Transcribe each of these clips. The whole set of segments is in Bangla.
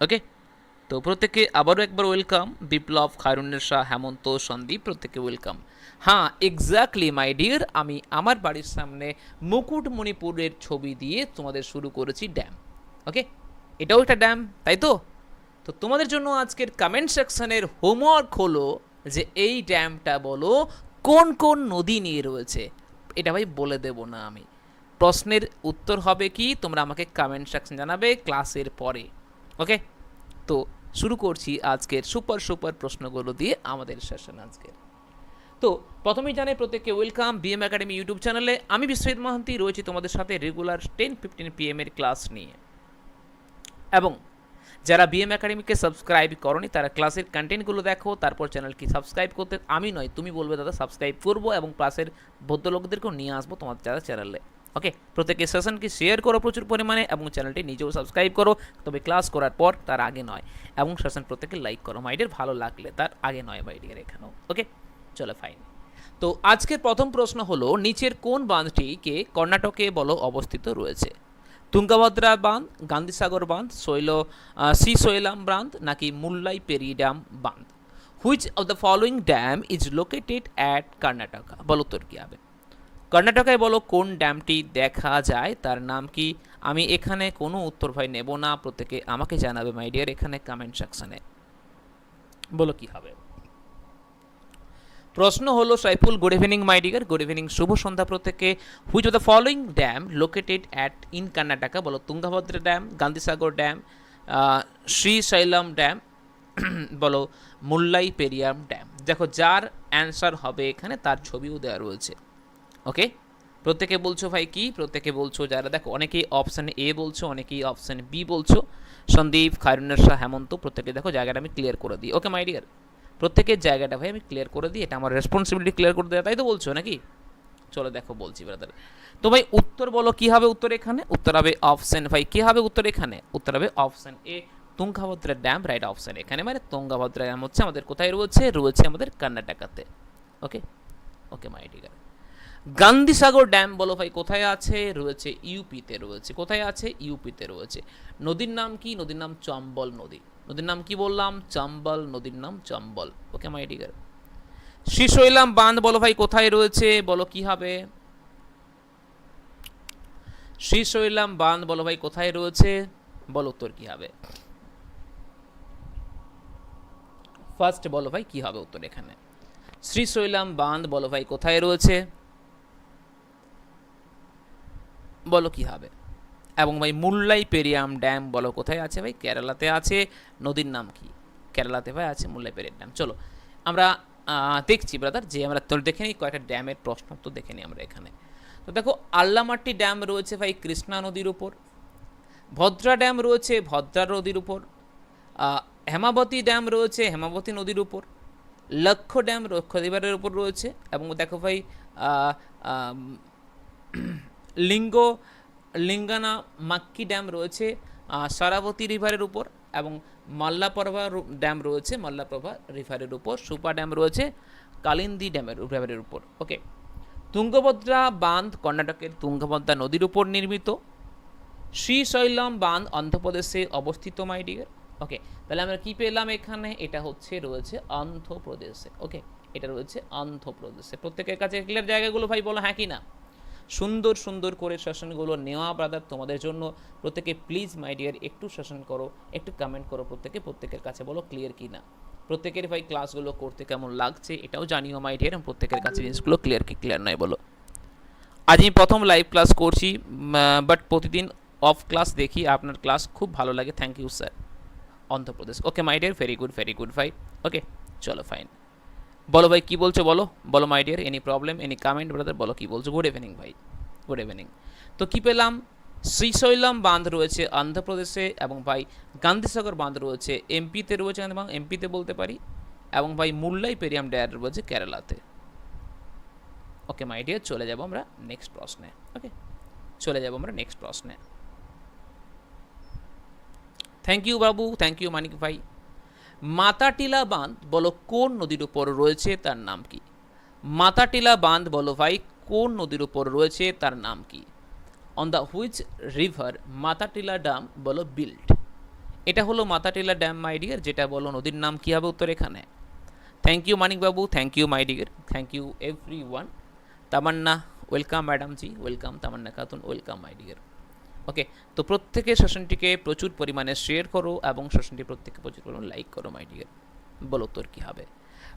ওকে তো প্রত্যেকে আবারও একবার ওয়েলকাম বিপ্লব, খায়রুন্নের শাহ, হেমন্ত, সন্দীপ প্রত্যেকে ওয়েলকাম হ্যাঁ এক্স্যাক্টলি মাই ডিয়ার আমি আমার বাড়ির সামনে মুকুটমণিপুরের ছবি দিয়ে তোমাদের শুরু করেছি ড্যাম ওকে এটাও একটা ড্যাম তাই তো? তো তোমাদের জন্য আজকের কমেন্ট সেকশনের হোমওয়ার্ক হলো যে এই ড্যামটা বলো, কোন কোন নদী নিয়ে রয়েছে? এটা ভাই বলে দেব না আমি। প্রশ্নের উত্তর হবে কি? তোমরা আমাকে কমেন্ট সেকশন জানাবে ক্লাসের পরে। ওকে তো শুরু করছি আজকের সুপার সুপার প্রশ্নগুলো দিয়ে আমাদের সেশন আজকের। তো প্রথমেই জানাই প্রত্যেককে ওয়েলকাম বিএম একাডেমি ইউটিউব চ্যানেলে আমি বিশ্বজিৎ মহান্তি রয়েছি তোমাদের সাথে রেগুলার টেন ফিফটিন পিএম এর ক্লাস নিয়ে। এবং যারা বিএম একাডেমিকে সাবস্ক্রাইব করনি, তারা ক্লাসের কন্টেন্টগুলো দেখো, তারপর চ্যানেলকে সাবস্ক্রাইব করতে। আমি নয়, তুমি বলবে, দাদা সাবস্ক্রাইব করব এবং ক্লাসের ভদ্রলোকদেরকেও নিয়ে আসব তোমাদের যারা চ্যানেলে ওকে প্রত্যেকে সেশনকে শেয়ার করো প্রচুর পরিমাণে এবং চ্যানেলটি নিজেও সাবস্ক্রাইব করো। তবে ক্লাস করার পর তার আগে নয় এবং সেশন প্রত্যেকে লাইক করো মাইডের ভালো লাগলে তার আগে নয় মাইডিয়ার এখানেও। ওকে চলো ফাইন তো আজকের প্রথম প্রশ্ন হলো, নিচের কোন বাঁধটিকে কর্ণাটকে বলো অবস্থিত রয়েছে? তুঙ্গাভদ্রা বাঁধ, গান্ধীসাগর বাঁধ, শৈল সি শৈলাম বাঁধ নাকি মুল্লাই পেরি ড্যাম বাঁধ? Which of the following dam is located at Karnataka বলো উত্তর কী হবে? কর্ণাটকায় বলো, কোন ড্যামটি দেখা যায়, তার নাম কি? আমি এখানে কোনো উত্তর ভাই নেব না, প্রত্যেকে আমাকে জানাবে মাই ডিয়ার এখানে কমেন্ট সেকশনে বলো, কি হবে? প্রশ্ন হলো, Saiful good evening my dear good evening শুভ সন্ধ্যা প্রত্যেকে। Which of the following dam located at in Karnataka বলো, Tungabhadra dam Gandhi Sagar dam Srisailam dam বলো, মুল্লাই পেরিয়াম ড্যাম দেখো, যার অ্যান্সার হবে এখানে, তার ছবিও দেওয়া রয়েছে। ওকে প্রত্যেকে বলছো ভাই কি? প্রত্যেকে বলছো যারা, দেখো, অনেকেই অপশান এ বলছো, অনেকেই অপশান বি বলছো। সন্দীপ খায়রুন্নার শাহ, হেমন্ত, প্রত্যেকে দেখো জায়গাটা আমি ক্লিয়ার করে দিই। ওকে মাই ডিয়ার প্রত্যেকের জায়গাটা ভাই আমি ক্লিয়ার করে দিই, এটা আমার রেসপন্সিবিলিটি ক্লিয়ার করে দেওয়া, তাই তো বলছো নাকি? চলো দেখো, বলছি ব্রাদার তো ভাই, উত্তর বলো, কি হবে উত্তর এখানে? উত্তর হবে অপশন ভাই, কি হবে উত্তর এখানে? উত্তর হবে option A Tungabhadra dam right option এখানে। মানে তুঙ্গাভদ্রা ড্যাম হচ্ছে আমাদের কোথায় রয়েছে? রয়েছে আমাদের কর্ণাটকাতে। ওকে ওকে মাই ডিয়ার গান্ধীসাগর ড্যাম বলো ভাই, কোথায় আছে? রয়েছে ইউপিতে রয়েছে। কোথায় আছে? ইউপিতে রয়েছে। নদীর নাম কি? নদীর নাম চম্বল নদী। নদীর নাম কি বললাম? চম্বল, নদীর নাম চম্বল। ওকে মাই ডিগার শ্রীশৈলাম বাঁধ বলো ভাই, কোথায় রয়েছে? বলো কি হবে? শ্রীশৈলাম বাঁধ বলো ভাই, কোথায় রয়েছে? বলো উত্তর কি হবে? ফার্স্ট বলো ভাই, কি হবে উত্তর এখানে? শ্রীশৈলাম বাঁধ বলো ভাই, কোথায় রয়েছে? বলো কি হবে? এবং ভাই মুল্লাই পেরিয়াম ড্যাম বলো কোথায় আছে ভাই? কেরালাতে আছে। নদীর নাম কি? কেরালাতে ভাই আছে মুল্লাই পেরিয়াম ড্যাম। চলো, আমরা দেখছি ব্রাদার যে আমরা তোর দেখে নিই, কয়েকটা ড্যামের প্রশ্ন তো দেখে নিই আমরা এখানে। তো দেখো, আল্লামাটি ড্যাম রয়েছে ভাই কৃষ্ণা নদীর উপর, ভদ্রা ড্যাম রয়েছে ভদ্রা নদীর উপর হেমাবতী ড্যাম রয়েছে হেমাবতী নদীর উপর লক্ষ্য ড্যাম লক্ষদ্বীপের উপর রয়েছে। এবং দেখো ভাই লিঙ্গ, লিঙ্গানা মাক্কি ড্যাম রয়েছে সারাবতী রিভারের উপর এবং মাল্লাপ্রভা ড্যাম রয়েছে, মাল্লাপ্রভা রিভারের উপর, সুপা ড্যাম রয়েছে, কালিন্দি ড্যামের, রিভারের উপর ওকে তুঙ্গভদ্রা বাঁধ কর্ণাটকের তুঙ্গভদ্রা নদীর উপর নির্মিত। শ্রীশৈলম বাঁধ অন্ধ্রপ্রদেশে অবস্থিত মাই ওকে তাহলে আমরা কি পেলাম এখানে? এটা হচ্ছে, রয়েছে অন্ধ্রপ্রদেশে ওকে এটা রয়েছে অন্ধ্রপ্রদেশে। প্রত্যেকের কাছে ক্লিয়ার জায়গাগুলো ভাই বলো হ্যাঁ কি না? সুন্দর সুন্দর করে সেশনগুলো নেওয়া ব্রাদার তোমাদের জন্য প্রত্যেকে প্লিজ মাই ডিয়ার একটু সেশন করো, একটু কমেন্ট করো প্রত্যেকে, প্রত্যেকের কাছে বলো ক্লিয়ার কি না। প্রত্যেকের ভাই ক্লাসগুলো করতে কেমন লাগছে এটাও জানিও মাই ডিয়ার এবং প্রত্যেকের কাছে জিনিসগুলো ক্লিয়ার কি ক্লিয়ার নয় বলো। আজ আমি প্রথম লাইভ ক্লাস করছি বাট প্রতিদিন অফ ক্লাস দেখি, আপনার ক্লাস খুব ভালো লাগে thank you sir Andhra Pradesh. Okay my dear very good very good ভাই ওকে চলো ফাইন বলো ভাই, কী বলছো বলো? বলো my dear any problem any comment brother বলো কী বলছো? গুড ইভিনিং ভাই গুড ইভিনিং তো কী পেলাম? শ্রীশৈলম বাঁধ রয়েছে অন্ধ্রপ্রদেশে এবং ভাই গান্ধীসাগর বাঁধ রয়েছে এমপিতে রয়েছে, এবং এমপিতে বলতে পারি, এবং ভাই মুল্লাই পেরিয়াম ড্যার রয়েছে কেরালাতে। ওকে মাই ডিয়ার চলে যাব আমরা নেক্সট প্রশ্নে। ওকে চলে যাব আমরা নেক্সট প্রশ্নে। থ্যাংক ইউ বাবু। থ্যাংক ইউ মানিক ভাই। মাতাটিলা বাঁধ বলো কোন নদীর উপর রয়েছে তার নাম কি? মাতাটিলা বাঁধ বলো ভাই কোন নদীর উপর রয়েছে তার নাম কি? On the which river Matatila dam বলো বিল্ড এটা হলো মাতাটিলা ড্যাম মাই ডিয়ার যেটা বলো নদীর নাম কী হবে উত্তর এখানে। Thank you Manikbabu thank you my dear thank you every one Tamanna welcome madam ji welcome Tamanna Khatun welcome my dear okay তো প্রত্যেকে সেশনটিকে প্রচুর পরিমাণে শেয়ার করো এবং সেশনটি প্রত্যেকে প্রচুর পরিমাণে লাইক করো মাই ডিয়ার বলো উত্তর কী হবে?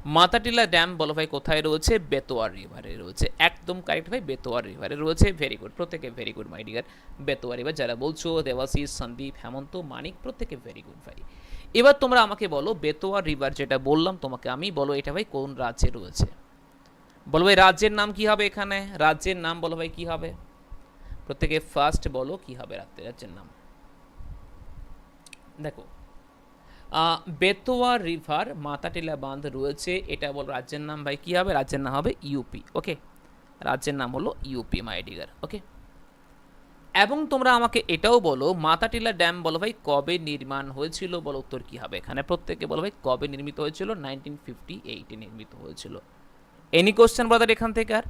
মাতাটিলা ড্যাম বলো ভাই কোথায় রয়েছে? বেতোয়ার রিভারে রয়েছে। একদম কারেক্ট ভাই বেতোয়ার রিভারে রয়েছে। ভেরি গুড প্রত্যেকে ভেরি গুড মাই ডিয়ার বেতোয়ার রিভার যারা বলছো, দেবাশিস, সন্দীপ, হেমন্ত, মানিক, প্রত্যেকে ভেরি গুড ভাই। এবার তোমরা আমাকে বলো বেতোয়ার রিভার যেটা বললাম, তোমাকে আমি বলো এটা ভাই কোন রাজ্যে রয়েছে? বলো ভাই, রাজ্যের নাম কি হবে এখানে? রাজ্যের নাম বলো ভাই কি হবে? প্রত্যেকে ফার্স্ট বলো কি হবে রাত্রে, রাজ্যের নাম। দেখো বেতোয়া রিভার, মাতাটিলা বাঁধ রয়েছে, এটা বল রাজ্যের নাম ভাই, কি হবে? রাজ্যের নাম হবে ইউপি ওকে রাজ্যের নাম হলো ইউপি মাই ডিগার ওকে এবং তোমরা আমাকে এটাও বলো, মাতাটিলা ড্যাম বলো ভাই, কবে নির্মাণ হয়েছিল? বলো উত্তর কি হবে? এখানে প্রত্যেকে বলো ভাই, কবে নির্মিত হয়েছিল? নাইনটিন ফিফটি এইটে নির্মিত হয়েছিল। এনি কোশ্চেন ব্রাদার এখান থেকে আর?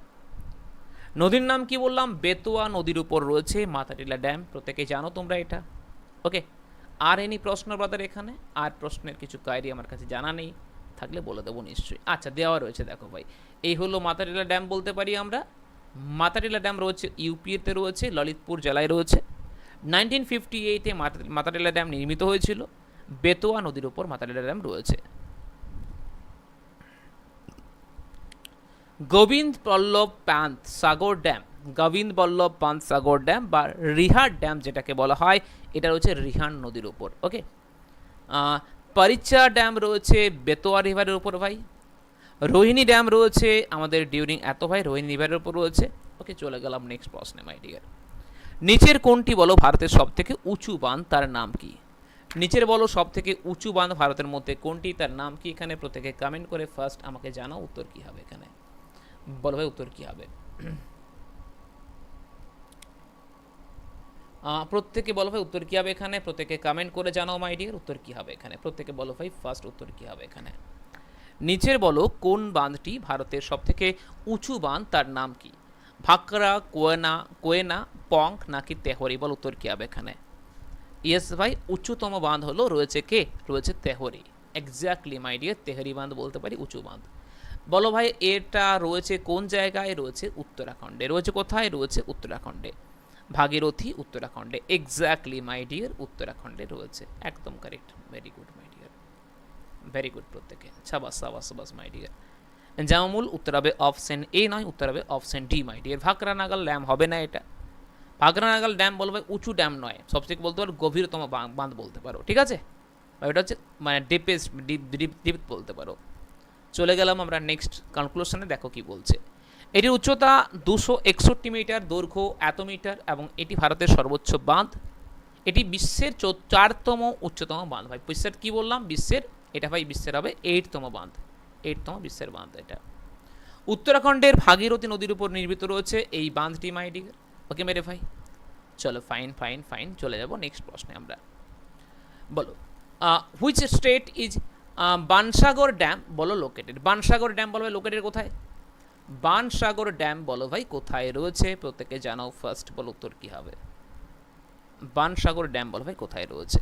নদীর নাম কি বললাম? বেতোয়া নদীর উপর রয়েছে মাতাটিলা ড্যাম। প্রত্যেকে জানো তোমরা এটা। ওকে আর এনি প্রশ্ন ব্রাদার এখানে? আর প্রশ্নের কিছু কায়রি আমার কাছে জানা নেই, থাকলে বলে দেবো নিশ্চয়ই। আচ্ছা দেওয়া রয়েছে দেখো ভাই। এই হলো মাতাটিলা ড্যাম বলতে পারি আমরা। মাতাটিলা ড্যাম রয়েছে ইউপিতে রয়েছে, ললিতপুর জেলায় রয়েছে। নাইনটিন ফিফটি এইটে মাতাটিলা ড্যাম নির্মিত হয়েছিল। বেতোয়া নদীর উপর মাতাটিলা ড্যাম রয়েছে। গোবিন্দ বল্লভ পান্থ সাগর ড্যাম। গোবিন্দ বল্লভ পান্থ সাগর ড্যাম বা রিহার ড্যাম যেটাকে বলা হয়, এটা রয়েছে রিহান নদীর উপর, ওকে? পরিচা ড্যাম রয়েছে বেতোয়া রিভারের উপর ভাই। রোহিণী ড্যাম রয়েছে আমাদের ডিউরিং এত ভাই, রোহিণী রিভারের উপর রয়েছে। ওকে, চলে গেলাম নেক্সট প্রশ্নে মাই ডিয়ার নিচের কোনটি বলো ভারতের সব থেকে উঁচু বাঁধ, তার নাম কি? নিচের বলো সব থেকে উঁচু বাঁধ ভারতের মধ্যে কোনটি, তার নাম কি এখানে? প্রত্যেকে কমেন্ট করে ফার্স্ট আমাকে জানাও, উত্তর কি হবে এখানে। বলো ভাই উত্তর কি হবে? প্রত্যেকে বলো ভাই উত্তর কি হবে এখানে? প্রত্যেকে কমেন্ট করে জানাও মাই ডিয়ার উত্তর কি হবে এখানে? প্রত্যেকে বলো ভাই ফার্স্ট উত্তর কি হবে এখানে? নিচের বলো, কোন বাঁধটি ভারতের সবথেকে উঁচু বাঁধ? তার নাম কি? ভাকরা, কোয়েনা কোয়েনা পঙ্ক নাকি তেহরি? বল উত্তর কি হবে এখানে? ইয়েস ভাই, উঁচুতম বাঁধ হলো, রয়েছে কে? রয়েছে Tehri. Exactly my dear Tehri বাঁধ বলতে পারি উঁচু বাঁধ। বলো ভাই, এটা রয়েছে কোন জায়গায়? রয়েছে উত্তরাখণ্ডে। রয়েছে কোথায়? রয়েছে উত্তরাখণ্ডে। ভাগীরথী উত্তরাখণ্ডে। এক্স্যাক্টলি মাই ডিয়ার উত্তরাখণ্ডে রয়েছে। একদম correct very good my dear very good প্রত্যেকে। সাবাস সাবাস সাবাস মাই ডিয়ার জামামুল উত্তর হবে অপশন এ নয় উত্তর হবে option D my dear Bhakra Nangal dam হবে না এটা। ভাকরা নাগাল ড্যাম বলবে উঁচু ড্যাম নয়। সবথেকে বলতে পারো, গভীরতম বাঁধ বলতে পারো, ঠিক আছে? এটা হচ্ছে মানে ডিপেস্ট ডিপ ডিপ ডিপ বলতে পারো। চলে গেলাম আমরা নেক্সট কনক্লুশনে দেখো কি বলছে। এটির উচ্চতা দুশো একষট্টি মিটার, দৈর্ঘ্য এত মিটার এবং এটি ভারতের সর্বোচ্চ বাঁধ। এটি বিশ্বের চারতম উচ্চতম বাঁধ। ভাই, বিশ্বের কি বললাম? বিশ্বের, এটা ভাই বিশ্বের হবে এইটতম বাঁধ। এইটতম বিশ্বের বাঁধ এটা। উত্তরাখণ্ডের ভাগীরথী নদীর উপর নির্মিত রয়েছে এই বাঁধটি মাইডি ওকে মেরে ভাই। চলো ফাইন ফাইন ফাইন চলে যাব নেক্সট প্রশ্নে আমরা। বলো which state is Bansagar dam, বলো লোকেটেড বানসাগর ড্যাম বলো ভাই লোকেটেড কোথায়? বানসাগর ড্যাম বলো ভাই, কোথায় রয়েছে? প্রত্যেকে জানাও ফার্স্ট বলো উত্তর কী হবে? বানসাগর ড্যাম বলো ভাই, কোথায় রয়েছে?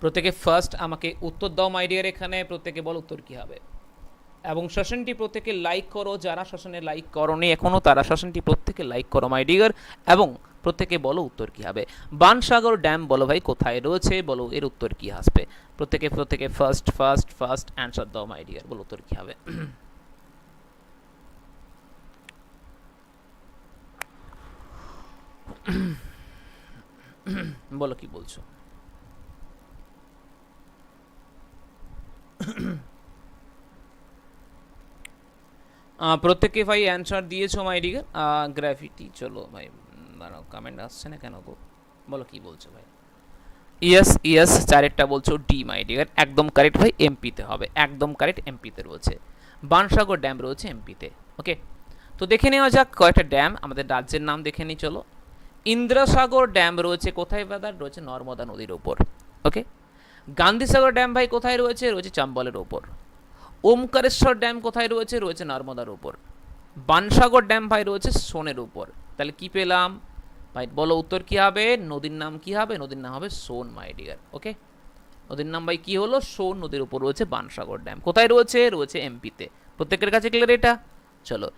প্রত্যেকে ফার্স্ট আমাকে উত্তর দাও মাই ডিয়ার এখানে। প্রত্যেকে বলো উত্তর কী হবে? এবং সেশনটি প্রত্যেকে লাইক করো, যারা সেশনে লাইক করনি এখনও তারা সেশনটি প্রত্যেকে লাইক করো মাই ডিয়ার এবং প্রত্যেকে বলো উত্তর কী হবে। বানসাগর ড্যাম বলো ভাই কোথায় রয়েছে, বলো এর উত্তর কী আসবে। প্রত্যেকে প্রত্যেকে ফার্স্ট ফার্স্ট ফার্স্ট অ্যান্সার দাও মাই ডিয়ার বলো উত্তর কী হবে। বলো কি বলছো। প্রত্যেকে ভাই অ্যান্সার দিয়েছ মাই ডিগার গ্র্যাভিটি চলো ভাই। দাঁড়াও কমেন্ট আসছে না কেন গো? বলো কি বলছো ভাই? ইয়েস ইয়েস চারেরটা বলছো ডি মাই ডিগার একদম কারেক্ট ভাই এমপিতে হবে, একদম কারেক্ট এমপিতে রয়েছে। বানসাগর ড্যাম রয়েছে এমপিতে ওকে তো দেখে নেওয়া যাক, কয়েকটা ড্যাম আমাদের রাজ্যের নাম দেখে নিই, চলো। ইন্দ্রাসাগর ড্যাম রয়েছে কোথায় ব্রাদার রয়েছে নর্মদা নদীর ওপর ওকে গান্ধীসাগর ড্যাম ভাই কোথায় রয়েছে? রয়েছে চম্বলের ওপর ওমকারেশ্বর ড্যাম কোথায় রয়েছে? রয়েছে নর্মদার ওপর বানসাগর ড্যাম ভাই রয়েছে সোনের উপর। তাহলে কি পেলাম? ভাই, বলো উত্তর কি হবে? নদীর নাম কি হবে? নদীর নাম হবে সোন মাই ডিয়ার ওকে নদীর নাম ভাই কি হলো? সোন নদীর উপর রয়েছে বানসাগর ড্যাম কোথায় রয়েছে? রয়েছে এমপিতে প্রত্যেকের কাছে ক্লিয়ার এটা? চলো।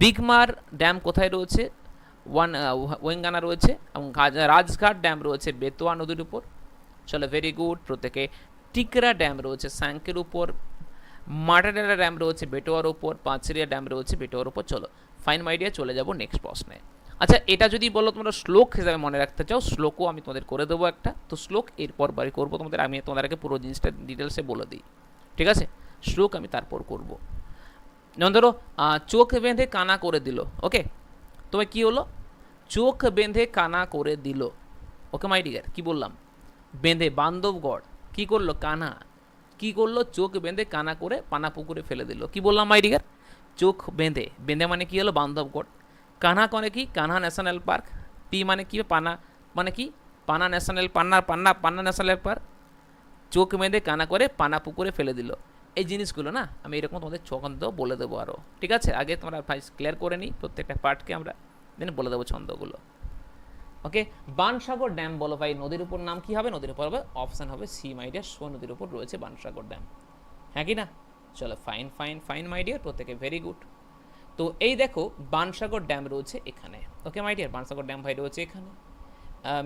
বিগমার ড্যাম কোথায় রয়েছে? ওয়ান ওয়েঙ্গানা রয়েছে এবং রাজঘাট ড্যাম রয়েছে বেতোয়া নদীর উপর। চলো ভেরি গুড প্রত্যেকে টিকরা ড্যাম রয়েছে স্যাঙ্কের উপর। মাটাডালা ড্যাম রয়েছে বেটোয়ার উপর। পাঁচরিয়া ড্যাম রয়েছে বেটোয়ার উপর। চলো ফাইন মাইডিয়া চলে যাব নেক্সট প্রশ্নে। আচ্ছা এটা যদি বলো তোমরা শ্লোক হিসাবে মনে রাখতে চাও, শ্লোকও আমি তোমাদের করে দেবো একটা। তো শ্লোক, এরপর বাড়ি করব তোমাদের। আমি তোমাদেরকে পুরো জিনিসটা ডিটেলসে বলে দিই। ঠিক আছে? শ্লোক আমি তারপর করব। যেমন ধরো চোখ বেঁধে কানা করে দিল, ওকে? তবে কি হলো? চোখ বেঁধে কানা করে দিল। ওকে, মাই ডিগার কি বললাম? বেঁধে বান্ধবগড় কি করল? কানা। কি করল? চোখ বেঁধে কানা করে পানা পুকুরে ফেলে দিল। কি বললাম, মাই ডিগার চোখ বেঁধে। বেঁধে মানে কি হলো? বান্ধবগড় কানহা মানে কি? Kanha national park. পি মানে কি? পানা মানে কি? Panna national, Panna Panna Panna national park. চোখ বেঁধে কানা করে পানা পুকুরে ফেলে দিল। এই জিনিসগুলো না, আমি এরকম তোমাদের ছন্দ বলে দেবো আরও ঠিক আছে? আগে তোমরা ভাই ক্লিয়ার করে নিই, প্রত্যেকটা পার্টকে আমরা দেন বলে দেবো ছন্দগুলো। ওকে বানসাগর ড্যাম বলো ভাই, নদীর উপর নাম কি হবে? নদীর উপর হবে অপশান হবে সি মাইডিয়ার শো নদীর উপর রয়েছে বানসাগর ড্যাম হ্যাঁ কি না? চলো fine fine fine my dear প্রত্যেকে ভেরি গুড তো এই দেখো, বানসাগর ড্যাম রয়েছে এখানে। ওকে মাই ডিয়ার বানসাগর ড্যাম ভাই রয়েছে এখানে।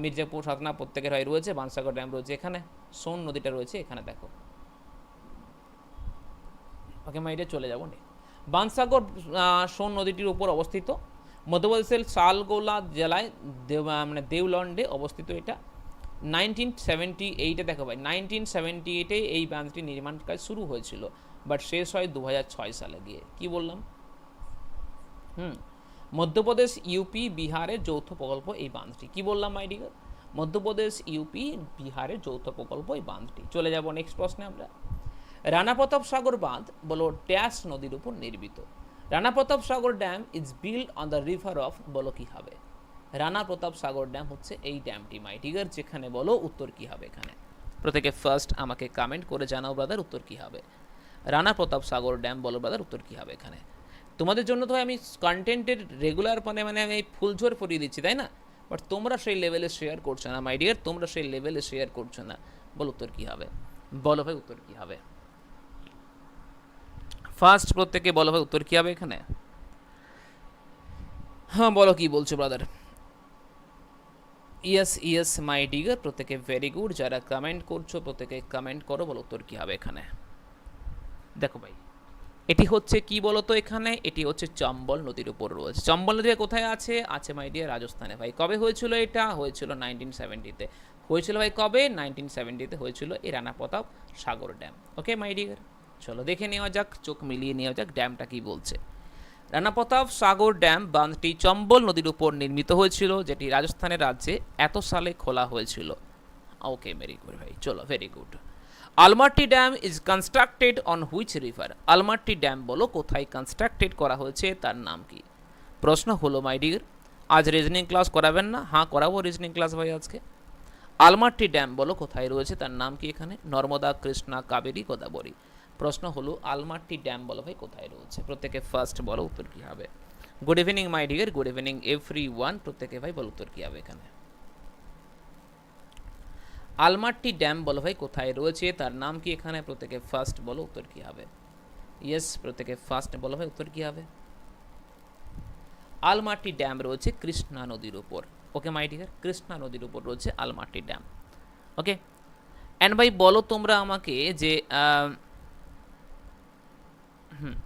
মির্জাপুর সাতনা প্রত্যেকের ভাই রয়েছে, বানসাগর ড্যাম রয়েছে এখানে। সোন নদীটা রয়েছে এখানে, দেখো। ওকে মাই ডিয়ার চলে যাব নে বানসাগর সোন নদীটির উপর অবস্থিত। মধ্যপ্রদেশের শালগোলা জেলায় মানে দেউলন্ডে অবস্থিত এটা। নাইনটিন সেভেন্টি এইটে দেখো ভাই নাইনটিন সেভেন্টি এইটে এই বাঁধটি নির্মাণ কাজ শুরু হয়েছিল বাট শেষ হয় দু সালে গিয়ে। কি বললাম? হুম। মধ্যপ্রদেশ ইউপি বিহারের যৌথ প্রকল্প এই বাঁধটি। কি বললাম মাই ডিগার মধ্যপ্রদেশ ইউপি বিহারের যৌথ প্রকল্প এই বাঁধটি। চলে যাব নেক্সট প্রশ্নে আমরা। রানা প্রতাপ সাগর বাঁধ বলো ড্যাশ নদীর উপর নির্মিত। Rana Pratap Sagar dam is build on the river of বলো কি হবে? রানা প্রতাপ সাগর ড্যাম হচ্ছে এই ড্যামটি মাই ডিগার যেখানে বলো উত্তর কি হবে এখানে। প্রত্যেকে ফার্স্ট আমাকে কমেন্ট করে জানাও ব্রাদার উত্তর কি হবে? রানা প্রতাপ সাগর ড্যাম বলো ব্রাদার উত্তর কি হবে এখানে? তোমাদের জন্য তো আমি কন্টেন্টের রেগুলার মানে মানে আমি ফুলঝোর পরিয়ে দিচ্ছি, তাই না? বাট তোমরা সেই লেভেলে শেয়ার করছ না মাই ডিয়ার তোমরা সেই লেভেলে শেয়ার করছ না। বল উত্তর কী হবে? বলো ভাই উত্তর কী হবে? ফার্স্ট প্রত্যেকে বলো ভাই উত্তর কী হবে এখানে? হ্যাঁ বলো কি বলছো brother yes yes my dear প্রত্যেকে ভেরি গুড যারা কমেন্ট করছ, প্রত্যেকে কমেন্ট করো, বলো উত্তর কী হবে এখানে? দেখো ভাই। এটি হচ্ছে কি বলতো এখানে? এটি হচ্ছে চম্বল নদীর উপর রয়েছে। চম্বল নদী কোথায় আছে? আছে মাই ডিয়ার রাজস্থানে। ভাই, কবে হয়েছিল এটা? হয়েছিল নাইনটিন সেভেন্টিতে হয়েছিল ভাই কবে? নাইনটিন সেভেন্টিতে হয়েছিল এই Rana Pratap Sagar dam. Okay my dear চলো দেখে নেওয়া যাক, চোখ মিলিয়ে নেওয়া যাক ড্যামটা কি বলছে। রানা প্রতাপ সাগর ড্যাম বাঁধটি চম্বল নদীর উপর নির্মিত হয়েছিল, যেটি রাজস্থানের রাজ্যে এত সালে খোলা হয়েছিল। ওকে ভেরি গুড ভাই। চলো very good Almatti dam is constructed on which river Almatti dam বলো, কোথায় কনস্ট্রাক্টেড করা হয়েছে, তার নাম কি? প্রশ্ন হলো মাই ডিয়ার আজ রিজনিং ক্লাস করাবেন না? হ্যাঁ করাবো রিজনিং ক্লাস ভাই আজকে। আলমাটি ড্যাম বলো, কোথায় রয়েছে, তার নাম কি এখানে? নর্মদা, কৃষ্ণা, কাবেরী, গোদাবরী। প্রশ্ন হলো, আলমাটি ড্যাম বলো ভাই, কোথায় রয়েছে? প্রত্যেকে ফার্স্ট বলো, উত্তর কী হবে? Good evening my dear good evening every one প্রত্যেকে ভাই বলো, উত্তর কী হবে এখানে? আলমাট্টি ড্যাম বলো ভাই, কোথায় রয়েছে? তার নাম কি এখানে? প্রত্যেকে ফার্স্ট বলো, উত্তর কি হবে? ইয়েস প্রত্যেকে ফার্স্ট বলো ভাই, উত্তর কি হবে? আলমাট্টি ড্যাম রয়েছে কৃষ্ণা নদীর উপর। ওকে মাই ডিয়ার কৃষ্ণা নদীর উপর রয়েছে আলমাট্টি ড্যাম। ওকে অ্যান্ড ভাই, বলো তোমরা আমাকে যে হুম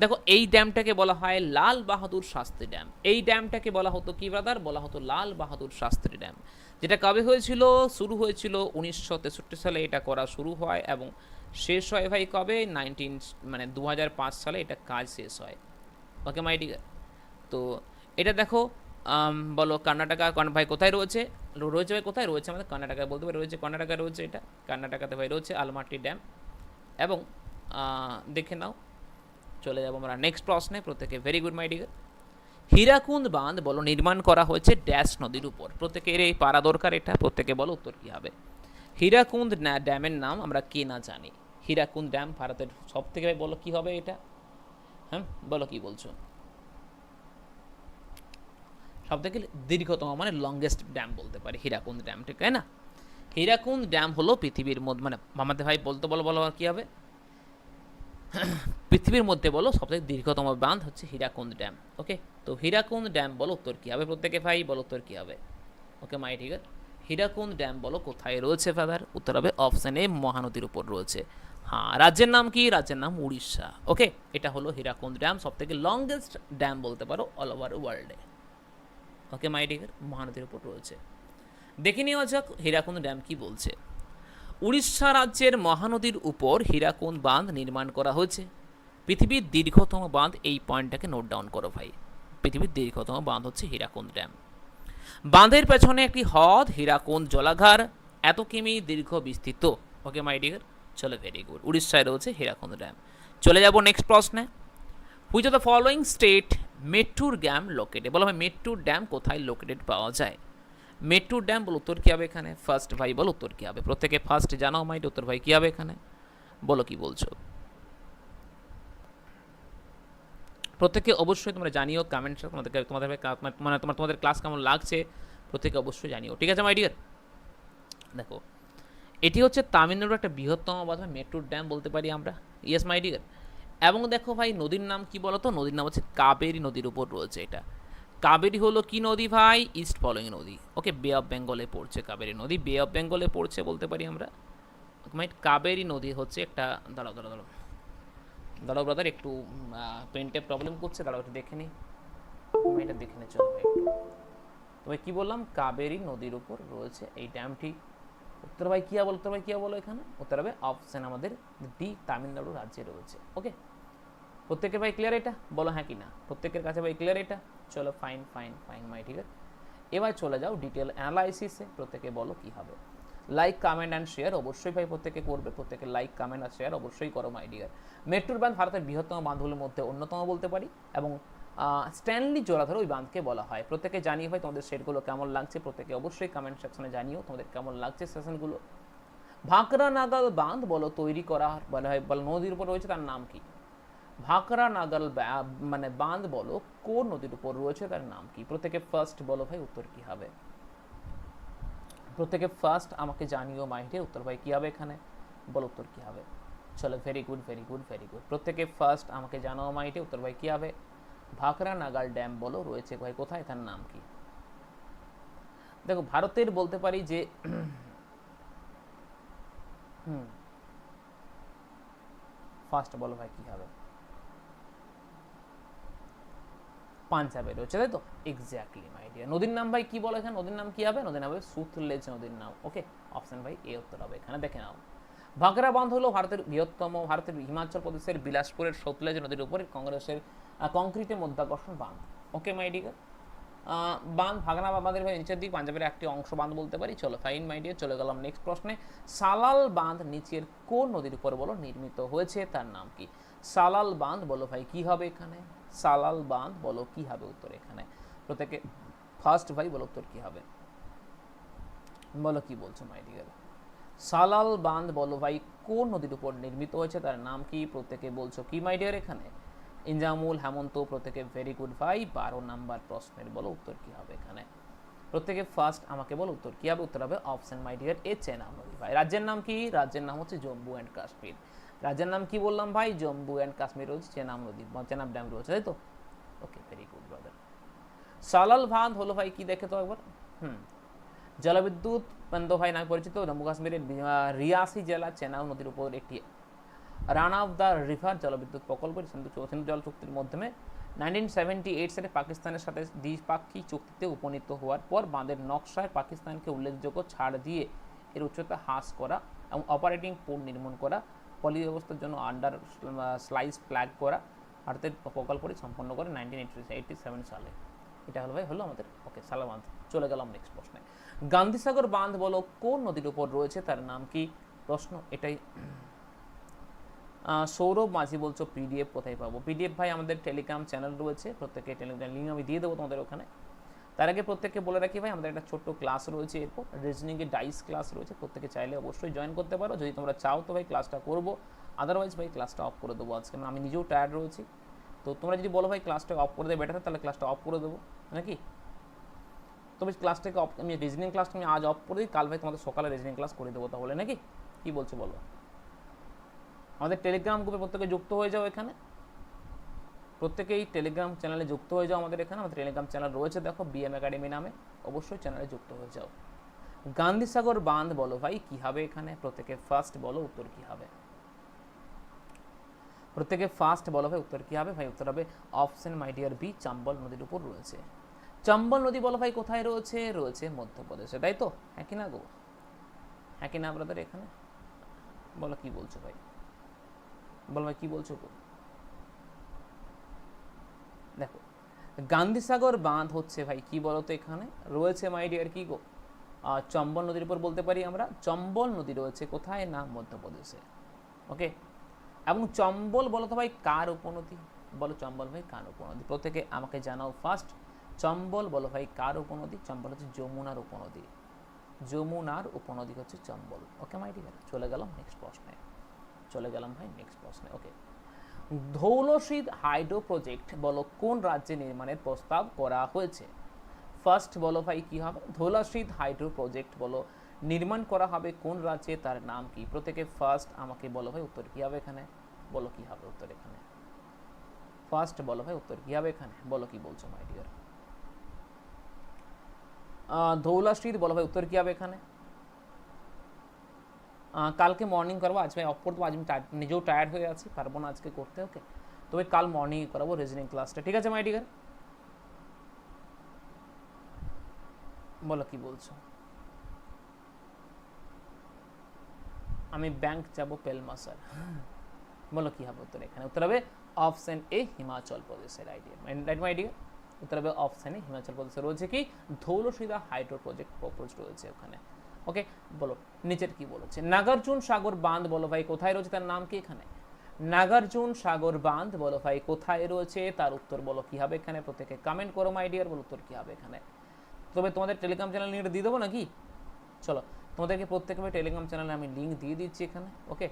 দেখো, এই ড্যামটাকে বলা হয় লাল বাহাদুর শাস্ত্রী ড্যাম। এই ড্যামটাকে বলা হতো কি ব্রাদার বলা হতো লাল বাহাদুর শাস্ত্রী ড্যাম। যেটা কবে হয়েছিল? শুরু হয়েছিল উনিশশো তেষট্টি সালে এটা করা শুরু হয় এবং শেষ হয় ভাই কবে? নাইনটিন মানে দু হাজার পাঁচ সালে এটা কাজ শেষ হয়। ওকে মাই ডিগার তো এটা দেখো বলো কর্ণাটকা, কর্ণ- ভাই কোথায় রয়েছে? রয়েছে ভাই কোথায়? রয়েছে আমাদের কর্ণাটকায় বলতে পারি। রয়েছে কর্ণাটকায় রয়েছে এটা। কর্ণাটকাতে ভাই রয়েছে আলমাটি ড্যাম। এবং দেখে নাও, চলে যাব আমরা নেক্সট প্রশ্নে প্রত্যেকে। Very good my dear Hirakud বাঁধ বলো নির্মাণ করা হয়েছে ড্যাশ নদীর উপর। প্রত্যেকের এই পারা দরকার এটা, প্রত্যেকে বলো উত্তর কী হবে। হীরাকুন্দ ড্যামের নাম আমরা কে না জানি। হীরাকুন্দ ড্যাম ভারতের সব থেকে বলো কী হবে এটা? হ্যাঁ বলো কী বলছো? সব থেকে দীর্ঘতম মানে লংগেস্ট ড্যাম বলতে পারি, হীরাকুন্দ ড্যাম ঠিক তাই না? হীরাকুন্দ ড্যাম হলো পৃথিবীর মধ্যে মানে মামাতে ভাই বলতে বলো বলো আর কী হবে? পৃথিবীর মধ্যে বলো সবথেকে দীর্ঘতম বাঁধ হচ্ছে হীরাকুন্দ ড্যাম, ওকে? তো হীরাকুন্দ ড্যাম বলো উত্তর কী হবে প্রত্যেকে ভাই? বলো উত্তর কী হবে? ওকে, মাই ঠিক আছে হীরাকুন্দ ড্যাম বলো কোথায় রয়েছে ফাদার? উত্তর হবে অপশান এ মহানদীর উপর রয়েছে। হ্যাঁ রাজ্যের নাম কি? রাজ্যের নাম উড়িষ্যা, ওকে? এটা হলো হীরাকুন্দ ড্যাম সব থেকে লংগেস্ট ড্যাম বলতে পারো অল ওভার ওয়ার্ল্ডে ওকে, মাই ডিগার? মহানদীর উপর রয়েছে। দেখে নেওয়া যাক হীরাকুন্দ ড্যাম কি বলছে। উড়িষ্যা রাজ্যের মহানদীর উপর হীরাকুন্দ বাঁধ নির্মাণ করা হয়েছে। পৃথিবীর দীর্ঘতম বাঁধ, এই পয়েন্টটাকে নোট ডাউন করো ভাই। পৃথিবীর দীর্ঘতম বাঁধ হচ্ছে হীরাকুন্দ ড্যাম বাঁধের পেছনে একটি হ্রদ, হীরাকুন্দ জলাধার, এত কিমি দীর্ঘ বিস্তৃত। ওকে মাই ডিগার চলো ভেরি গুড উড়িষ্যায় রয়েছে হীরাকুন্দ ড্যাম চলে যাব নেক্সট প্রশ্নে। Which of the following state Mettur dam located বলা হয় মেট্টুর ড্যাম কোথায় লোকেটেড পাওয়া যায়? মেট্টুর ড্যাম বল, উত্তর কী হবে এখানে? ফার্স্ট ভাই বল, উত্তর কী হবে? প্রত্যেকে ফার্স্ট জানাও মাইট উত্তর ভাই কী হবে এখানে? বলো কি বলছো? প্রত্যেকে অবশ্যই তোমরা জানিও কমেন্ট তোমাদেরকে, তোমাদের মানে তোমার তোমাদের ক্লাস কেমন লাগছে? প্রত্যেকে অবশ্যই জানিও। ঠিক আছে মাই ডিয়ার দেখো, এটি হচ্ছে তামিলনাড়ুর একটা বৃহত্তম বাঁধ মেট্রোর ড্যাম বলতে পারি আমরা। ইয়েস মাই ডিয়ার এবং দেখো ভাই, নদীর নাম কি বলতো? নদীর নাম হচ্ছে কাবেরী নদীর উপর রয়েছে এটা। কাবেরী হলো কি নদী ভাই? ইস্ট ফলোয়িং নদী। ওকে বে অফ বেঙ্গলে পড়ছে কাবেরী নদী। বে অফ বেঙ্গলে পড়ছে বলতে পারি আমরা। মাইট কাবেরী নদী হচ্ছে একটা, দাঁড়াও দাঁড়াও দাঁড়াও। দাঁড়াও ব্রাদার একটু পেন্টে প্রবলেম করছে। দাঁড়াও, একটু দেখে নিই এটা দেখে নে, চলো, একটু। তবে কী বললাম? কাবেরী নদীর উপর রয়েছে এই ড্যামটি উত্তর ভাই কিয়া বলো উত্তর ভাই কিয়া বলো এখানে? উত্তর হবে অপশান আমাদের ডি তামিলনাড়ু রাজ্যে রয়েছে। ওকে প্রত্যেকের ভাই ক্লিয়ার এটা? বলো হ্যাঁ কি না? প্রত্যেকের কাছে ভাই ক্লিয়ার এটা? চলো ফাইন ফাইন ফাইন মাই আছে এবার চলে যাও ডিটেল অ্যানালাইসিসে প্রত্যেকে বলো কি হবে। লাইক কমেন্ট অ্যান্ড শেয়ার অবশ্যই ভাই প্রত্যেকে করবে। প্রত্যেকে লাইক কমেন্ট আর শেয়ার অবশ্যই করো মাই ডিয়ার মেট্রোর বাঁধ ভারতের বৃহত্তম বাঁধগুলোর মধ্যে অন্যতম বলতে পারি এবং স্ট্যানলি জলাধার ওই বাঁধকে বলা হয়। প্রত্যেকে জানিয়ে ভাই তোমাদের সেটগুলো কেমন লাগছে। প্রত্যেকে অবশ্যই কমেন্ট সেকশনে জানিও তোমাদের কেমন লাগছে সেশনগুলো ভাকরা নাগাল বাঁধ বলো তৈরি করা, বলা হয়, বলো নদীর উপর রয়েছে, তার নাম কি? ভাকরা নাগাল মানে বাঁধ বলো, কোন নদীর উপর রয়েছে তার নাম কি? প্রত্যেকে ফার্স্ট বলো ভাই, উত্তর কি হবে? প্রত্যেকে ফার্স্ট আমাকে জানিও মাইন্ডে উত্তর ভাই কী হবে এখানে? বলো উত্তর কী হবে? চলো very good very good very good প্রত্যেকে ফার্স্ট আমাকে জানাও মাইন্ডে উত্তর ভাই কী হবে? ভাকরা নাগাল ড্যাম বলো, রয়েছে ভাই কোথায়? তার নাম কি? দেখো, ভারতের বলতে পারি যে, হুম ফার্স্ট বলো ভাই কী হবে? পাঞ্জাবে রয়েছে তাই তো? এক্স্যাক্টলি মাই ডিয়ার নদীর নাম ভাই কি বলো এখানে? নদীর নাম কি হবে? নদীর নাম হবে সুতলেজ নদীর নাম ওকে অপশন ভাই এ উত্তর হবে, এখানে দেখে নাও। ভাগরা বাঁধ হলো ভারতের বৃহত্তম, ভারতের হিমাচল প্রদেশের বিলাসপুরের সতলেজ নদীর উপরে, কংগ্রেসের কংক্রিটের মধ্যাকর্ষণ বাঁধ ওকে মাই ডিয়ার বাঁধ ভাগনা বাঁধের ভাই নিচের দিক পাঞ্জাবের একটি অংশ বাঁধ বলতে পারি। চলো ফাইন মাই ডিয়ার চলে গেলাম নেক্সট প্রশ্নে। সালাল বাঁধ নিচের কোন নদীর উপর বলো, নির্মিত হয়েছে, তার নাম কি? সালাল বাঁধ বলো ভাই, কি হবে এখানে? সালাল বাঁধ বলো কি হবে উত্তর এখানে? প্রত্যেকে ফার্স্ট ভাই, বলো উত্তর কি হবে? বলো কি বলছো মাই ডিয়ার সালাল বাঁধ বলো ভাই, কোন নদীর উপর নির্মিত হয়েছে? তার নাম কি? প্রত্যেকে বলছো কি মাই ডিয়ার এখানে? ইনজামুল, হেমন্ত, প্রত্যেকে ভেরি গুড ভাই, বারো নাম্বার প্রশ্নের, বলো উত্তর কি হবে এখানে? প্রত্যেকে ফার্স্ট আমাকে বলো উত্তর কি হবে? উত্তর হবে option my dear A Chenab নদী ভাই। রাজ্যের নাম কি? রাজ্যের নাম হচ্ছে জম্মু অ্যান্ড কাশ্মীর। রাজ্যের নাম কি বললাম ভাই? জম্মু অ্যান্ড কাশ্মীর রয়েছে চেনাব নদী চেনাব ড্যাম রয়েছে, তাই তো? Okay very good brother Salal বাঁধ হলো ভাই, কি দেখে তো একবার? হুম। জলবিদ্যুৎ বন্ধ ভাই নামে পরিচিত জম্মু কাশ্মীরের রিয়াসি জেলা চেনাব নদীর উপর একটি রান অফ দ্য রিভার জলবিদ্যুৎ প্রকল্প সিন্ধু জল চুক্তির মাধ্যমে নাইনটিন সেভেন্টি এইট সালে পাকিস্তানের সাথে দ্বিপাক্ষিক চুক্তিতে উপনীত হওয়ার পর বাঁধের নকশায় পাকিস্তানকে উল্লেখযোগ্য ছাড় দিয়ে এর উচ্চতা হ্রাস করা এবং অপারেটিং পোর্ট নির্মাণ করা পলি ব্যবস্থার জন্য আন্ডার স্লাইস ফ্ল্যাগ করা, ভারতের প্রকল্পটি সম্পন্ন করে নাইনটিন এইটি সেভেন সালে। এটা হলো ভাই, হলো আমাদের ওকে সালামান্ত চলে গেলাম নেক্সট প্রশ্নে। গান্ধীসাগর বাঁধ বলো, কোন নদীর উপর রয়েছে, তার নাম কি? প্রশ্ন এটাই। সৌরভ মাঝি বলছো পিডিএফ কোথায় পাবো? পিডিএফ ভাই, আমাদের টেলিগ্রাম চ্যানেল রয়েছে, প্রত্যেকে টেলিগ্রাম লিঙ্ক আমি দিয়ে দেবো তোমাদের ওখানে। তার আগে প্রত্যেককে বলে রাখি ভাই, আমাদের একটা ছোট্ট ক্লাস রয়েছে। এরপর রিজনিংয়ের ডাইস ক্লাস রয়েছে। প্রত্যেকে চাইলে অবশ্যই জয়েন করতে পারো। যদি তোমরা চাও তো ভাই ক্লাসটা করব। আদারওয়াইজ ভাই ক্লাসটা অফ করে দেবো আজকে। আমি নিজেও টায়ার্ড রয়েছি। তো তোমরা যদি বলো ভাই ক্লাসটা অফ করে দেবে বেটার তাহলে ক্লাসটা অফ করে দেবো। নাকি? তবে ক্লাসটাকে অফ আমি রিজনিং ক্লাসটা আমি আজ অফ করে দিই। কাল ভাই তোমাদের সকালে রিজনিং ক্লাস করে দেবো তাহলে। নাকি? কি বলছো বলো? আমাদের টেলিগ্রাম গ্রুপে প্রত্যেকে যুক্ত হয়ে যাও এখানে। প্রত্যেকেই টেলিগ্রাম চ্যানেলে যুক্ত হয়ে যাও আমাদের এখানে। আমাদের টেলিগ্রাম চ্যানেল রয়েছে, দেখো বিএম একাডেমি নামে। অবশ্যই চ্যানেলে যুক্ত হয়ে যাও। গান্ধীসাগর বাঁধ বলো ভাই, কি হবে এখানে? প্রত্যেকে ফার্স্ট বলো, উত্তর কি হবে? প্রত্যেকে ফার্স্ট বলো ভাই, উত্তর কি হবে? ভাই, উত্তর হবে option my dear B Chambal নদীর উপর রয়েছে। চম্বল নদী বলো ভাই, কোথায় রয়েছে? রয়েছে মধ্যপ্রদেশে, তাই তো? হ্যাঁ কি না গো? হ্যাঁ কি না ব্রাদার এখানে? বলো, কি বলছো ভাই? বলো ভাই, কি বলছো গো? দেখো, গান্ধীসাগর বাঁধ হচ্ছে ভাই, কি বলো তো এখানে? রয়েছে মাই ডিয়ার কি গো? চম্বল নদীর উপর বলতে পারি আমরা। চম্বল নদী রয়েছে কোথায়? না, মধ্যপ্রদেশে। ওকে এবং চম্বল বলো তো ভাই, কার উপনদী? বলো চম্বল ভাই, কার উপনদী? প্রত্যেকে আমাকে জানাও ফার্স্ট চম্বল বলো ভাই, কার উপনদী? চম্বল হচ্ছে যমুনার উপনদী। যমুনার উপনদী হচ্ছে চম্বল। ওকে মাই ডিয়ার চলে গেলাম নেক্সট প্রশ্নে। চলে গেলাম ভাই নেক্সট প্রশ্নে। ওকে ধৌলশীত হাইড্রো প্রজেক্ট বলো কোন রাজ্যে নির্মাণের প্রস্তাব করা হয়েছে? ফার্স্ট বলো ভাই কি হবে? ধৌলাশীত হাইড্রো প্রজেক্ট বলো নির্মাণ করা হবে কোন রাজ্যে? তার নাম কি? প্রত্যেকে ফার্স্ট আমাকে বলো ভাই উত্তর কি হবে এখানে? বলো কি হবে উত্তর এখানে? ফার্স্ট বলো ভাই উত্তর কি হবে এখানে? বলো কি বলছো মাই ডিয়ার ধৌলাশীত বলো ভাই উত্তর কি হবে এখানে? কালকে মর্নিং করব, আজ ভাই অফ করব আজ আমি নিজেও টায়ার্ড হয়ে আছি, পারব না আজকে করতে ওকে তবে কাল মর্নিং করাবো রিজনিং ক্লাসটা ঠিক আছে মাই ডিয়ার বলো, কি বলছো? আমি ব্যাংক যাব পেলমা স্যার। বলো, কি হবে উত্তর এখানে? উত্তর হবে অপশন এ হিমাচল প্রদেশের আইডিয়া রাইট মাই ডিয়ার উত্তর হবে অপশন এ হিমাচল প্রদেশে রয়েছে কি? ধৌলশিদা হাইড্রো প্রজেক্ট প্রপোজ রয়েছে ওখানে। ওকে বলো, নিচের কি বলেছে? নাগার্জুন সাগর বাঁধ, বলো ভাই, কোথায় রয়েছে? তার নাম কি এখানে? নাগার্জুন সাগর বাঁধ, বলো ভাই, কোথায় রয়েছে? তার উত্তর বলো, কি হবে এখানে? প্রত্যেকে কমেন্ট করো মাই ডিয়ার বলো উত্তর কি হবে এখানে? তবে তোমাদের টেলিগ্রাম চ্যানেল লিঙ্কটা দিয়ে দেবো নাকি? চলো, তোমাদেরকে প্রত্যেকে ভাই টেলিগ্রাম চ্যানেলে আমি লিঙ্ক দিয়ে দিচ্ছি এখানে ওকে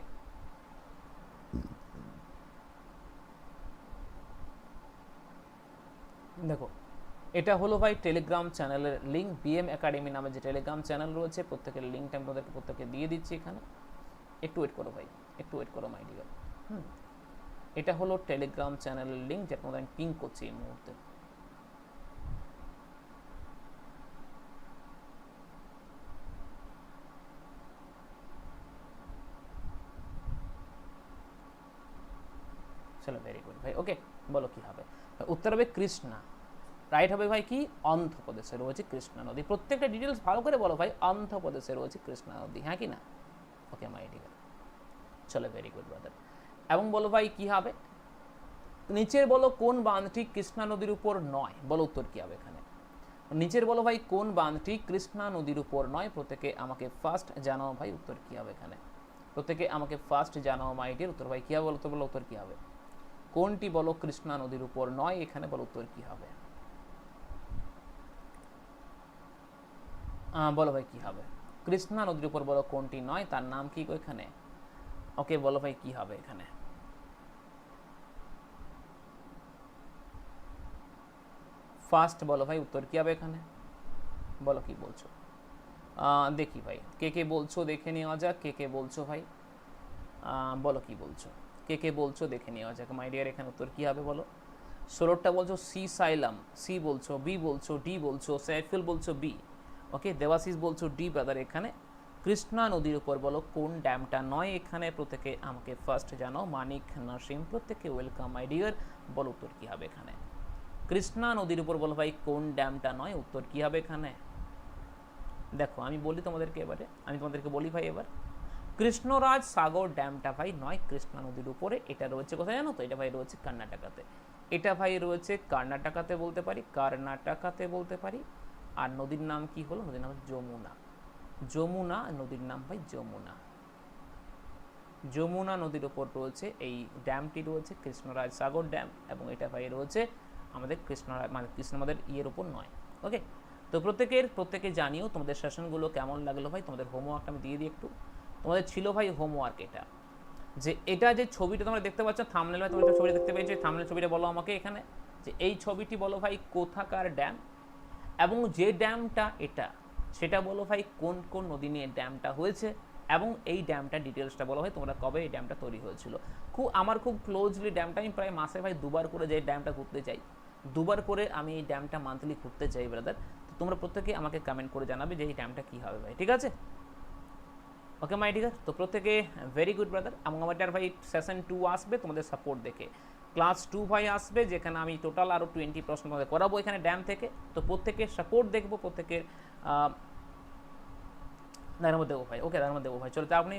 দেখো এটা হলো ভাই টেলিগ্রাম চ্যানেলের লিঙ্ক বিএম একাডেমি নামে যে টেলিগ্রাম চ্যানেল রয়েছে, প্রত্যেকের লিঙ্কটা আমি তোমাদেরকে প্রত্যেকে দিয়ে দিচ্ছি এখানে। একটু ওয়েট করো ভাই, একটু ওয়েট করো মাই ডিয়ার হুম, এটা হলো টেলিগ্রাম চ্যানেলের লিঙ্ক যেটা তোমাদের আমি পিং করছি এই মুহূর্তে। চলো ভেরি গুড ভাই ওকে বলো কি হবে। উত্তর হবে কৃষ্ণা। রাইট হবে ভাই কি? অন্ধ্রপ্রদেশে রয়েছে কৃষ্ণা নদী। প্রত্যেকটা ডিটেলস ভালো করে বলো ভাই, অন্ধ্রপ্রদেশে রয়েছে কৃষ্ণা নদী হ্যাঁ কি না? ওকে মাই ডিয়ার চলো ভেরি গুড ব্রাদার এবং বলো ভাই, কি হবে? নিচের বলো কোন বাঁধটি কৃষ্ণা নদীর উপর নয়, বলো উত্তর কি হবে এখানে? নিচের বলো ভাই, কোন বাঁধটি কৃষ্ণা নদীর উপর নয়? প্রত্যেকে আমাকে ফার্স্ট জানাও ভাই, উত্তর কি হবে এখানে? প্রত্যেকে আমাকে ফার্স্ট জানাও মাইটির উত্তর ভাই, কি হবে বলো তো? বলো উত্তর কি হবে? কোনটি বলো কৃষ্ণা নদীর উপর নয়? এখানে বলো উত্তর কি হবে? বলো ভাই, কি হবে? কৃষ্ণা নদীর উপর বলো কোনটি নয়, তার নাম কি এখানে ওকে, বলো ভাই, কি হবে এখানে? ফার্স্ট বলো ভাই, উত্তর কি হবে এখানে? বলো কি বলছো? দেখি ভাই, কে কে বলছো দেখে নেওয়া যাক, কে কে বলছো ভাই? বলো কি বলছো? কে কে বলছো দেখে নেওয়া যাক মাই ডিয়ার এখানে উত্তর কি হবে বলো? ষোলোটা বলছো সি সাইলাম সি বলছো বি বলছো ডি বলছো সাইফুল বলছো বি ওকে দেবাশিস বলছো ডি ব্রাদার, এখানে কৃষ্ণা নদীর উপর বলো, কোন ড্যামটা নয়? এখানে প্রত্যেকে আমাকে ফার্স্ট জানো মানিক নাসিম প্রত্যেকে ওয়েলকাম মাই ডিয়ার বলো উত্তর কী হবে এখানে? কৃষ্ণা নদীর উপর বলো ভাই, কোন ড্যামটা নয়? উত্তর কী হবে এখানে? দেখো, আমি বলি তোমাদেরকে এবারে, আমি তোমাদেরকে বলি ভাই এবার। কৃষ্ণরাজ সাগর ড্যামটা ভাই নয়, কৃষ্ণা নদীর উপরে, এটা রয়েছে কোথায় জানো তো? এটা ভাই রয়েছে কর্ণাটকাতে। এটা ভাই রয়েছে কর্ণাটকাতে বলতে পারি, কর্ণাটকাতে বলতে পারি আর নদীর নাম কি হলো? নদীর নাম যমুনা। যমুনা, নদীর নাম ভাই যমুনা। যমুনা নদীর উপর রয়েছে এই ড্যামটি রয়েছে কৃষ্ণরাজ সাগর ড্যাম এবং এটা ভাই রয়েছে আমাদের কৃষ্ণরাজ মানে কৃষ্ণ আমাদের ইয়ের উপর নয়। ওকে তো প্রত্যেকের, প্রত্যেকে জানিও তোমাদের সেশনগুলো কেমন লাগল ভাই? তোমাদের হোমওয়ার্কটা আমি দিয়ে দিই একটু। তোমাদের ছিল ভাই হোমওয়ার্ক এটা। যে এটা যে ছবিটা তোমরা দেখতে পাচ্ছ থামনেল তোমরা একটা ছবি দেখতে পেয়েছ থামনেল ছবিটা বলো আমাকে এখানে। যে এই ছবিটি বলো ভাই কোথাকার ড্যাম এবং যে ড্যামটা এটা, সেটা বলো ভাই কোন কোন নদী নিয়ে ড্যামটা হয়েছে এবং এই ড্যামটা ডিটেলসটা বলা হয় তোমরা কবে এই ড্যামটা তৈরি হয়েছিল। খুব, আমার খুব ক্লোজলি ড্যামটা আমি প্রায় মাসে ভাই দুবার করে যে ড্যামটা ঘুরতে চাই দুবার করে আমি এই ড্যামটা মান্থলি ঘুরতে চাই ব্রাদার তো তোমরা প্রত্যেকে আমাকে কমেন্ট করে জানাবে যে এই ড্যামটা কী হবে ভাই, ঠিক আছে? ওকে মাই ডিগার তো প্রত্যেকে ভেরি গুড ব্রাদার এবং আমাদের ভাই সেশন টু আসবে তোমাদের সাপোর্ট দেখে। ক্লাস টু ভাই আসবে, যেখানে আমি টোটাল আরও টোয়েন্টি প্রশ্ন তোমাদের করাবো এখানে ড্যাম থেকে। তো প্রত্যেকে সাপোর্ট দেখব প্রত্যেকের দাঁড়ার মধ্যে দেবো ভাই। ওকে দাঁড়ার মধ্যে দেবো ভাই। চলো, তো আপনি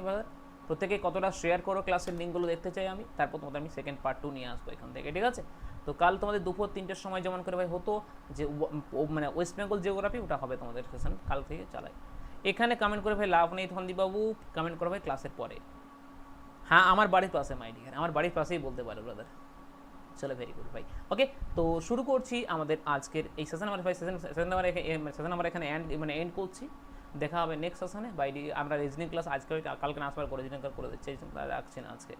প্রত্যেকে কতটা শেয়ার করো ক্লাসের লিঙ্কগুলো দেখতে চাই আমি। তারপর তোমাদের আমি সেকেন্ড পার্ট টু নিয়ে আসব এখান থেকে, ঠিক আছে? তো কাল তোমাদের দুপুর তিনটের সময় যেমন করে ভাই হতো, যে মানে ওয়েস্ট বেঙ্গল জিওগ্রাফি ওটা হবে তোমাদের সেশন কাল থেকে চালাই। এখানে কমেন্ট করে ভাই লাভ নেই বাবু কমেন্ট করে ভাই ক্লাসের পরে। হ্যাঁ আমার বাড়ির পাশে মাই ডিগার আমার বাড়ির পাশেই বলতে পারো ব্রাদার চলো ভেরি গুড ভাই ওকে তো শুরু করছি আমাদের আজকের এই সেশন নাম্বার ভাই session session number session number এখানে এন্ড মানে এন্ড করছি। দেখা হবে নেক্সট সেশনে বাই আমরা রিজনিং ক্লাস আজকে কালকে আসবার করে রিজনিং করে দিচ্ছি রাখছি না আজকে।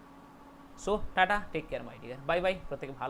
So tata take care my dear bye bye প্রত্যেকে ভালো